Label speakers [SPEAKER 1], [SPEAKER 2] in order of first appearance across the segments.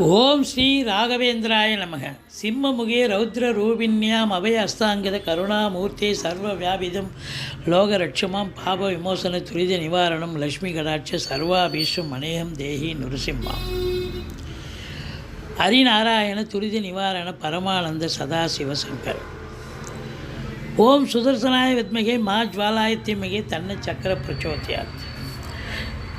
[SPEAKER 1] ஓம் ஸ்ரீ ராகவேந்திராய நமக. சிம்மமுகே ரௌத்ர ரூபிண்யாம் அபய அஸ்தாங்கத கருணாமூர்த்தி சர்வ வியாபிதம் லோகரட்சமாம் பாப விமோசன துரித நிவாரணம். லக்ஷ்மி கடாட்ச சர்வாபீஷம் அநேகம் தேகி நுருசிம்மாம். ஹரிநாராயண துரித நிவாரண பரமானந்த சதாசிவசங்கர். ஓம் சுதர்சனாய வித்மகே மா ஜுவாலாய தன்ன சக்கர பிரச்சோத்தியாத்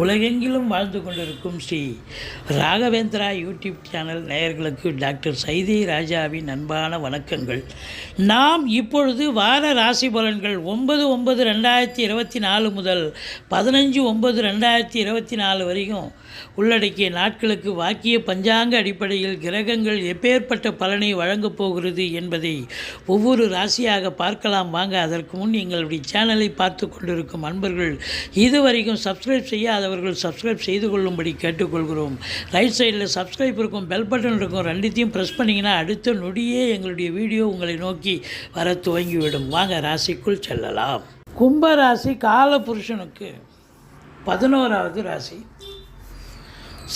[SPEAKER 1] உலகெங்கிலும் வாழ்ந்து கொண்டிருக்கும் ஸ்ரீ ராகவேந்திரா யூடியூப் சேனல் நேயர்களுக்கு டாக்டர் சைதி ராஜாவின் அன்பான வணக்கங்கள். நாம் இப்பொழுது வார ராசி பலன்கள் ஒன்பது ஒன்பது ரெண்டாயிரத்தி இருபத்தி நாலு முதல் பதினஞ்சு ஒன்பது ரெண்டாயிரத்தி இருபத்தி நாலு வரைக்கும் உள்ளடக்கிய நாட்களுக்கு வாக்கிய பஞ்சாங்க அடிப்படையில் கிரகங்கள் எப்பேற்பட்ட பலனை வழங்கப் போகிறது என்பதை ஒவ்வொரு ராசியாக பார்க்கலாம். வாங்க அதற்கு முன் எங்களுடைய சேனலை பார்த்து கொண்டிருக்கும் அன்பர்கள் இதுவரைக்கும் சப்ஸ்கிரைப் செய்யாதவர்கள் சப்ஸ்கிரைப் செய்து கொள்ளும்படி கேட்டுக்கொள்கிறோம். ரைட் சைடில் சப்ஸ்கிரைப் இருக்கும் பெல் பட்டன் இருக்கும் ரெண்டுத்தையும் ப்ரெஸ் பண்ணிங்கன்னா அடுத்த நொடியே எங்களுடைய வீடியோ உங்களை நோக்கி வர துவங்கிவிடும். வாங்க ராசிக்குள் செல்லலாம். கும்ப ராசி கால புருஷனுக்கு பதினோராவது ராசி.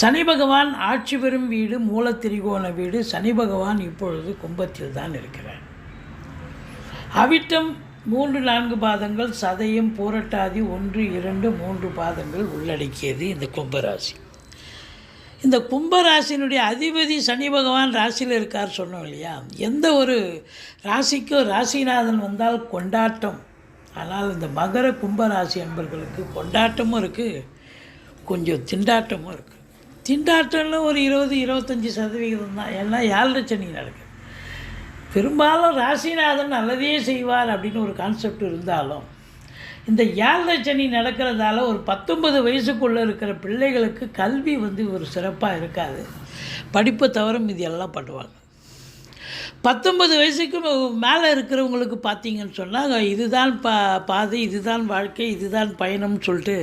[SPEAKER 1] சனி பகவான் ஆட்சி பெறும் வீடு மூலத்திரிகோண வீடு. சனி பகவான் இப்பொழுது கும்பத்தில் தான் இருக்கிறார். அவிட்டம் மூன்று நான்கு பாதங்கள் சதயம் பூரட்டாதி ஒன்று இரண்டு மூன்று பாதங்கள் உள்ளடக்கியது இந்த கும்பராசி. இந்த கும்பராசினுடைய அதிபதி சனி பகவான் ராசியில் இருக்கார் சொன்னோம் இல்லையா? எந்த ஒரு ராசிக்கும் ராசிநாதன் வந்தால் கொண்டாட்டம். ஆனால் இந்த மகர கும்பராசி என்பர்களுக்கு கொண்டாட்டமும் இருக்குது கொஞ்சம் திண்டாட்டமும் இருக்குது திண்டாட்டம்னு ஒரு இருபது இருபத்தஞ்சி சதவிகிதம் தான் ஏன்னா ஏழரை சனி நடக்குது. பெரும்பாலும் ராசிநாதன் நல்லதே செய்வார் அப்படின்னு ஒரு கான்செப்ட் இருந்தாலும் இந்த ஏழரை சனி நடக்கிறதால ஒரு பத்தொன்பது வயசுக்குள்ளே இருக்கிற பிள்ளைகளுக்கு கல்வி வந்து ஒரு சிறப்பாக இருக்காது. படிப்பை தவிர மீதி எல்லாம் பண்ணுவாங்க. பத்தொன்பது வயசுக்கு மேலே இருக்கிறவங்களுக்கு பார்த்தீங்கன்னு சொன்னால் இதுதான் பா பாதை இதுதான் வாழ்க்கை இதுதான் பயணம்னு சொல்லிட்டு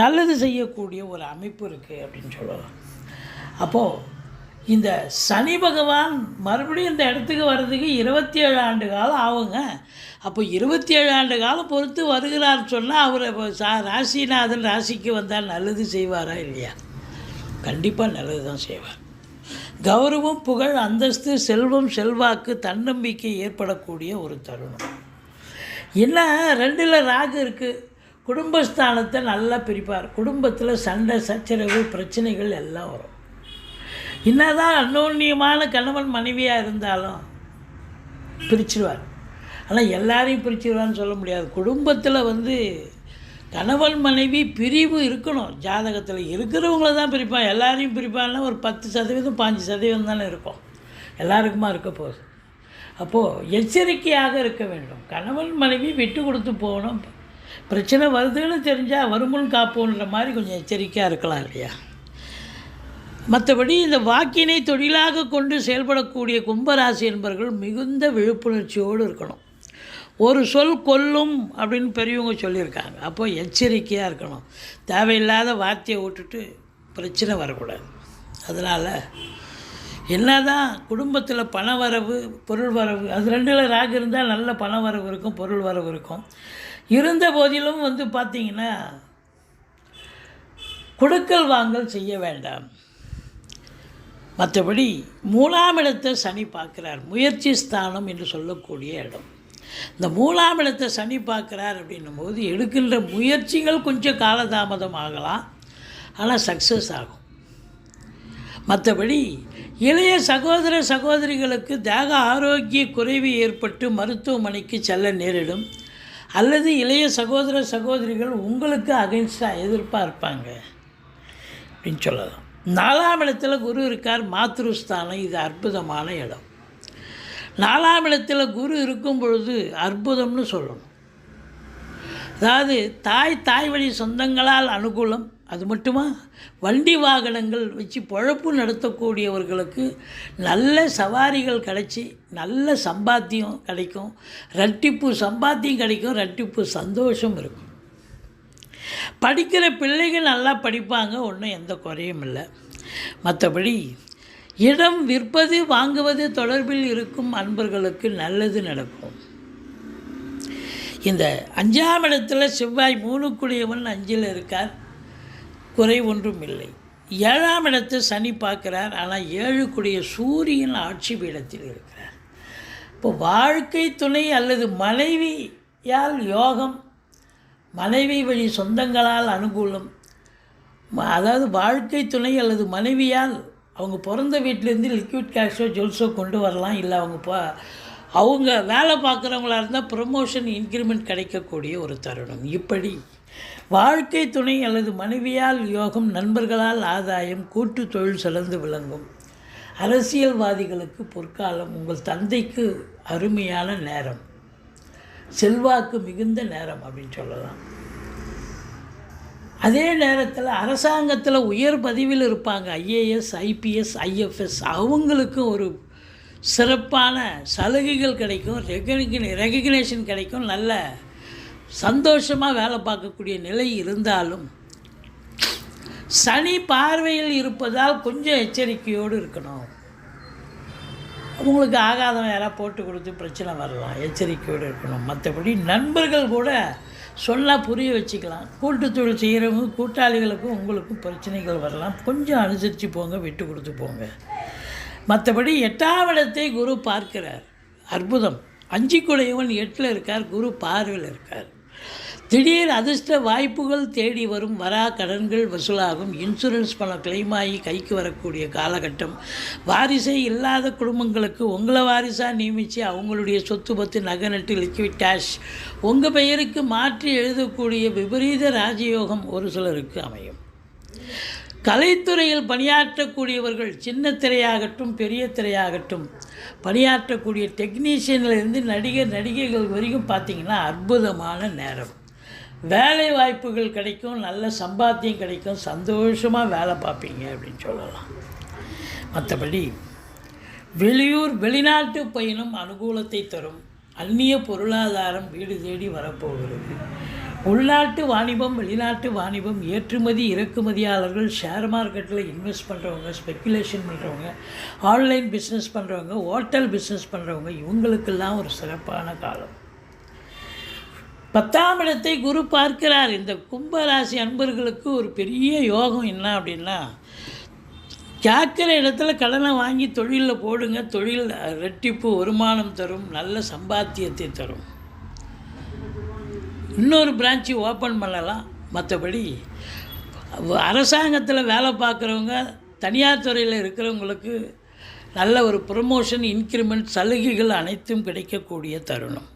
[SPEAKER 1] நல்லது செய்யக்கூடிய ஒரு அமைப்பு இருக்குது அப்படின்னு சொல்லுவாங்க. அப்போது இந்த சனி பகவான் மறுபடியும் இந்த இடத்துக்கு வர்றதுக்கு இருபத்தி ஏழு ஆண்டு காலம் ஆகுங்க. அப்போ இருபத்தி ஏழு ஆண்டு காலம் பொறுத்து வருகிறார் சொன்னால் அவர் இப்போ சா ராசிநாதன் ராசிக்கு வந்தால் நல்லது செய்வாரா இல்லையா? கண்டிப்பாக நல்லது தான் செய்வார். கௌரவம் புகழ் அந்தஸ்து செல்வம் செல்வாக்கு தன்னம்பிக்கை ஏற்படக்கூடிய ஒரு தருணம். என்ன ரெண்டில் ராகு இருக்குது குடும்பஸ்தானத்தை நல்லா பிரிப்பார். குடும்பத்தில் சண்டை சச்சரவு பிரச்சனைகள் எல்லாம் வரும். என்னதான் அன்னோன்யமான கணவன் மனைவியாக இருந்தாலும் பிரிச்சிருவார். ஆனால் எல்லாரையும் பிரிச்சிருவான்னு சொல்ல முடியாது. குடும்பத்தில் வந்து கணவன் மனைவி பிரிவு இருக்கணும். ஜாதகத்தில் இருக்கிறவங்கள தான் பிரிப்பான். எல்லாரையும் பிரிப்பான்னா ஒரு பத்து சதவீதம் பாஞ்சு சதவீதம் தானே இருக்கும். எல்லாருக்குமா இருக்க போகுது. அப்போது எச்சரிக்கையாக இருக்க வேண்டும். கணவன் மனைவி விட்டு கொடுத்து போகணும். பிரச்சனை வருதுன்னு தெரிஞ்சால் வருமுன் காப்போன்ற மாதிரி கொஞ்சம் எச்சரிக்கையாக இருக்கலாம் இல்லையா? மற்றபடி இந்த வாக்கினை தொழிலாக கொண்டு செயல்படக்கூடிய கும்பராசி என்பவர்கள் மிகுந்த விழிப்புணர்ச்சியோடு இருக்கணும். ஒரு சொல் கொல்லும் அப்படின்னு பெரியவங்க சொல்லியிருக்காங்க. அப்போ எச்சரிக்கையாக இருக்கணும். தேவையில்லாத வார்த்தையை விட்டுட்டு பிரச்சனை வரக்கூடாது. அதனால் என்னதான் குடும்பத்தில் பண வரவு பொருள் வரவு அது ரெண்டில் ராகு இருந்தால் நல்ல பண வரவு இருக்கும் பொருள் வரவு இருக்கும். இருந்த போதிலும் வந்து பார்த்திங்கன்னா கொடுக்கல் வாங்கல் செய்ய வேண்டாம். மற்றபடி மூலாம் இடத்தை சனி பார்க்குறார். முயற்சி ஸ்தானம் என்று சொல்லக்கூடிய இடம். இந்த மூலாம் இடத்தை சனி பார்க்குறார் அப்படின்னும் போது எடுக்கின்ற முயற்சிகள் கொஞ்சம் காலதாமதம் ஆகலாம். ஆனால் சக்ஸஸ் ஆகும். மற்றபடி இளைய சகோதர சகோதரிகளுக்கு தேக ஆரோக்கிய குறைவு ஏற்பட்டு மருத்துவமனைக்கு செல்ல நேரிடும். அல்லது இளைய சகோதர சகோதரிகள் உங்களுக்கு அகைன்ஸ்டாக எதிர்ப்பாக இருப்பாங்க அப்படின்னு சொல்லலாம். நாலாம் இடத்துல குரு இருக்கார் மாத்ருஸ்தானம் இது அற்புதமான இடம். நாலாம் இடத்துல குரு இருக்கும் பொழுது அற்புதம்னு சொல்லணும். அதாவது தாய் தாய் வழி சொந்தங்களால் அனுகூலம் அது மட்டுமா? வண்டி வாகனங்கள் வச்சு பொழப்பு நடத்தக்கூடியவர்களுக்கு நல்ல சவாரிகள் கிடைச்சி நல்ல சம்பாத்தியம் கிடைக்கும். ரட்டிப்பு சம்பாத்தியம் கிடைக்கும் ரட்டிப்பு சந்தோஷம் இருக்கும். படிக்கிற பிள்ளைகள் நல்லா படிப்பாங்க ஒன்றும் எந்த குறையும் இல்லை. மற்றபடி இடம் விற்பது வாங்குவது தொடர்பில் இருக்கும் அன்பர்களுக்கு நல்லது நடக்கும். இந்த அஞ்சாம் இடத்துல செவ்வாய் மூணுக்குடியவன் அஞ்சில் இருக்கார் குறை ஒன்றும் இல்லை. ஏழாம் இடத்தை சனி பார்க்குறார் ஆனால் ஏழுக்குடிய சூரியன் ஆட்சி பீடத்தில் இருக்கிறார். இப்போ வாழ்க்கை துணை அல்லது மனைவியால் யோகம் மனைவி வழி சொந்தங்களால் அனுகூலம். அதாவது வாழ்க்கை துணை அல்லது மனைவியால் அவங்க பிறந்த வீட்டிலேருந்து லிக்விட் கேஷோ ஜுவல்ஸோ கொண்டு வரலாம். இல்லை அவங்க போ அவங்க வேலை பார்க்குறவங்களா இருந்தால் ப்ரொமோஷன் இன்க்ரிமெண்ட் கிடைக்கக்கூடிய ஒரு தருணம். இப்படி வாழ்க்கை துணை அல்லது மனைவியால் யோகம் நண்பர்களால் ஆதாயம் கூட்டு தொழில் சிறந்து விளங்கும். அரசியல்வாதிகளுக்கு பொற்காலம் உங்கள் தந்தைக்கு அருமையான நேரம். செல்வாக்கு மிகுந்த நேரம் அப்படின்னு சொல்லலாம். அதே நேரத்தில் அரசாங்கத்தில் உயர் பதவியில் இருப்பாங்க. IAS IPS IFS. அவங்களுக்கும் ஒரு சிறப்பான சலுகைகள் கிடைக்கும். ரெகனி ரெகக்னேஷன் கிடைக்கும். நல்ல சந்தோஷமாக வேலை பார்க்கக்கூடிய நிலை இருந்தாலும் சனி பார்வையில் இருப்பதால் கொஞ்சம் எச்சரிக்கையோடு இருக்கணும். உங்களுக்கு ஆகாதவன் யாராவது போட்டு கொடுத்து பிரச்சனை வரலாம். எச்சரிக்கையோடு இருக்கணும். மற்றபடி நண்பர்கள் கூட சொன்னால் புரிய வச்சுக்கலாம். கூட்டு தொழில் செய்கிறவங்க கூட்டாளிகளுக்கும் உங்களுக்கும் பிரச்சனைகள் வரலாம். கொஞ்சம் அனுசரித்து போங்க விட்டு கொடுத்து போங்க. மற்றபடி எட்டாம் குரு பார்க்கிறார். அற்புதம். அஞ்சு குலையவன் எட்டில் இருக்கார் குரு பார்வையில் இருக்கார். திடீர் அதிர்ஷ்ட வாய்ப்புகள் தேடி வரும் வரா கடன்கள் வசூலாகும். இன்சூரன்ஸ் பணம் claim ஆகி கைக்கு வரக்கூடிய காலகட்டம். வாரிசே இல்லாத குடும்பங்களுக்கு உங்களை வாரிசாக நியமித்து அவங்களுடைய சொத்து பத்து நகை நட்டு லிக்விட் கேஷ் உங்கள் பெயருக்கு மாற்றி எழுதக்கூடிய விபரீத ராஜயோகம் ஒரு சிலருக்கு அமையும். கலைத்துறையில் பணியாற்றக்கூடியவர்கள் சின்ன திரையாகட்டும் பெரிய திரையாகட்டும் பணியாற்றக்கூடிய டெக்னீஷியன்லேருந்து நடிகர் நடிகைகள் வரைக்கும் பார்த்தீங்கன்னா அற்புதமான நேரம். வேலை வாய்ப்புகள் கிடைக்கும் நல்ல சம்பாத்தியம் கிடைக்கும் சந்தோஷமாக வேலை பார்ப்பீங்க அப்படின்னு சொல்லலாம். மற்றபடி வெளியூர் வெளிநாட்டு பயணம் அனுகூலத்தை தரும். அந்நிய பொருளாதாரம் வீடு தேடி வரப்போகிறது. உள்நாட்டு வாணிபம் வெளிநாட்டு வாணிபம் ஏற்றுமதி இறக்குமதியாளர்கள் ஷேர் மார்க்கெட்டில் இன்வெஸ்ட் பண்ணுறவங்க ஸ்பெக்குலேஷன் பண்ணுறவங்க ஆன்லைன் பிஸ்னஸ் பண்ணுறவங்க ஹோட்டல் பிஸ்னஸ் பண்ணுறவங்க இவங்களுக்கெல்லாம் ஒரு சிறப்பான காலம். பத்தாம் இடத்தை குரு பார்க்கிறார். இந்த கும்பராசி அன்பர்களுக்கு ஒரு பெரிய யோகம் என்ன அப்படின்னா கேட்குற இடத்துல கடனை வாங்கி தொழிலில் போடுங்க. தொழில் ரெட்டிப்பு வருமானம் தரும் நல்ல சம்பாத்தியத்தை தரும். இன்னொரு பிரான்ச்சு ஓப்பன் பண்ணலாம். மற்றபடி அரசாங்கத்தில் வேலை பார்க்குறவங்க தனியார் துறையில் இருக்கிறவங்களுக்கு நல்ல ஒரு ப்ரொமோஷன் இன்க்ரிமெண்ட் சலுகைகள் அனைத்தும் கிடைக்கக்கூடிய தருணம்.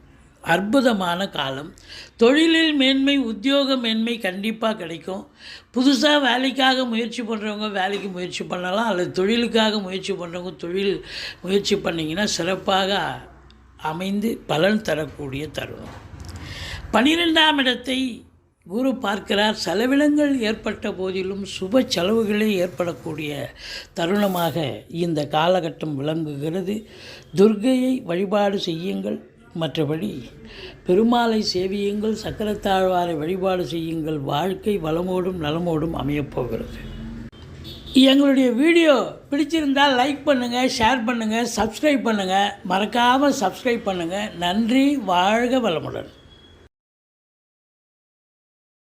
[SPEAKER 1] அற்புதமான காலம். தொழிலில் மேன்மை உத்தியோக மேன்மை கண்டிப்பாக கிடைக்கும். புதுசாக வேலைக்காக முயற்சி பண்ணுறவங்க வேலைக்கு முயற்சி பண்ணலாம். அல்லது தொழிலுக்காக முயற்சி பண்ணுறவங்க தொழில் முயற்சி பண்ணிங்கன்னா சிறப்பாக அமைந்து பலன் தரக்கூடிய தருணம். பனிரெண்டாம் இடத்தை குரு பார்க்கிறார். செலவினங்கள் ஏற்பட்ட போதிலும் சுப செலவுகளே ஏற்படக்கூடிய தருணமாக இந்த காலகட்டம் விளங்குகிறது. துர்கையை வழிபாடு செய்யுங்கள். மற்றபடி பெருமாளை சேவியுங்கள் சக்கரத்தாழ்வாரை வழிபாடு செய்யுங்கள் வாழ்க்கை வளமோடும் நலமோடும் அமையப்போகிறது. எங்களுடைய வீடியோ பிடிச்சிருந்தால் லைக் பண்ணுங்கள் ஷேர் பண்ணுங்கள் சப்ஸ்கிரைப் பண்ணுங்கள் மறக்காமல் சப்ஸ்கிரைப் பண்ணுங்கள் நன்றி வாழ்க வளமுடன்.